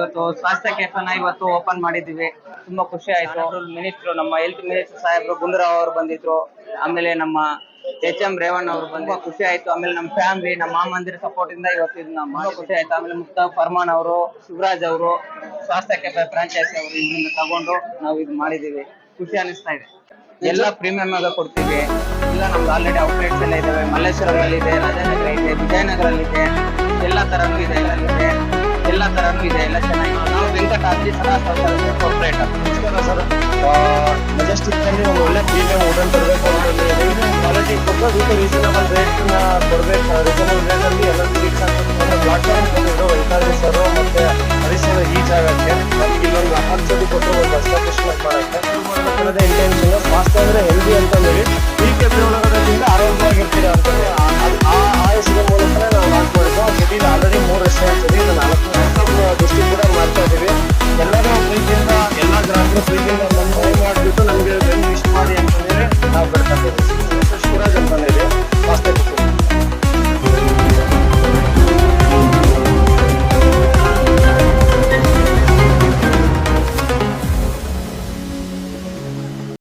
ಇವತ್ತು ಸ್ವಾಸ್ಥ್ಯ ಕೇಂದ್ರನ ಇವತ್ತು ಓಪನ್ ಮಾಡಿದ್ವಿ ತುಂಬಾ ಖುಷಿ ಆಯ್ತು. ಮಿನಿಸ್ಟರ್ ನಮ್ಮ ಹೆಲ್ತ್ ಮಿನಿಸ್ಟರ್ ಸಾಹೇಬ್ರು ಗುಂಡೂರಾವ್ ಅವರು ಬಂದಿದ್ರು. ಆಮೇಲೆ ನಮ್ಮ ಎಚ್ ಎಂ ರೇವಣ್ಣ ಅವರು ತುಂಬಾ ಖುಷಿ ಆಯ್ತು. ಆಮೇಲೆ ನಮ್ಮ ಫ್ಯಾಮಿಲಿ ನಮ್ಮ ಮಾಮಂದಿರ ಸಪೋರ್ಟ್ ಇಂದ ಇವತ್ತು ಇದನ್ನ ತುಂಬಾ ಖುಷಿ ಆಯ್ತು. ಆಮೇಲೆ ಮುಕ್ತಾ ಫರ್ಮಾನ್ ಅವರು, ಶಿವರಾಜ್ ಅವರು, ಸ್ವಾಸ್ಥ್ಯ ಕೇಂದ್ರ ಫ್ರಾಂಚೈಸಿ ಅವರು ಇದನ್ನ ತಗೊಂಡು ನಾವು ಇದು ಮಾಡಿದೀವಿ ಖುಷಿ ಅನಿಸ್ತಾ ಇದೆ. ಎಲ್ಲ ಪ್ರೀಮಿಯಂ ಆಗ ಕೊಡ್ತೀವಿ. ಎಲ್ಲ ನಮ್ದು ಆಲ್ರೆಡಿ ಔಟ್ಲೆಟ್ಸ್ ಎಲ್ಲ ಇದಾವೆ. ಮಲ್ಲೇಶ್ವರದಲ್ಲಿ ಇದೆ ರಾಜನಗರ ಇದೆ ವಿಜಯನಗರಲ್ಲಿ ಇದೆ ಎಲ್ಲ ತರನೂ ಇದೆ. ಇದೆ ಎಲ್ಲ ತರನೂ ಇದೆ ಎಲ್ಲ ಚೆನ್ನಾಗಿ ನಾವು ವೆಂಕಟಾದ್ರಿ ಸದಾ ಕಾರ್ಪೊರೇಟರ್ ನಮಸ್ಕಾರ ಸರ್ ಮೆಜೆಸ್ಟಿಕ್ ನಲ್ಲಿ ಒಂದು ಒಳ್ಳೆ ಪ್ರೀಮಿಯಂ ಹೋಟೆಲ್ ತರಬೇಕು ಅಂತಂದ್ರೆ ಕ್ವಾಲಿಟಿ ಕೊಟ್ಟು ಅದಕ್ಕೆ ರೀಸನಬಲ್ ರೇಟ್ ನ ಕೊಡ್ಬೇಕು ರೀಸನಬಲ್ ರೇಟ್ ಅಲ್ಲಿ ಎಲ್ಲ ಸ್ವೀಟ್ಸ್ ಅಂತ ಪ್ಲಾಟ್ಫಾರ್ಮ್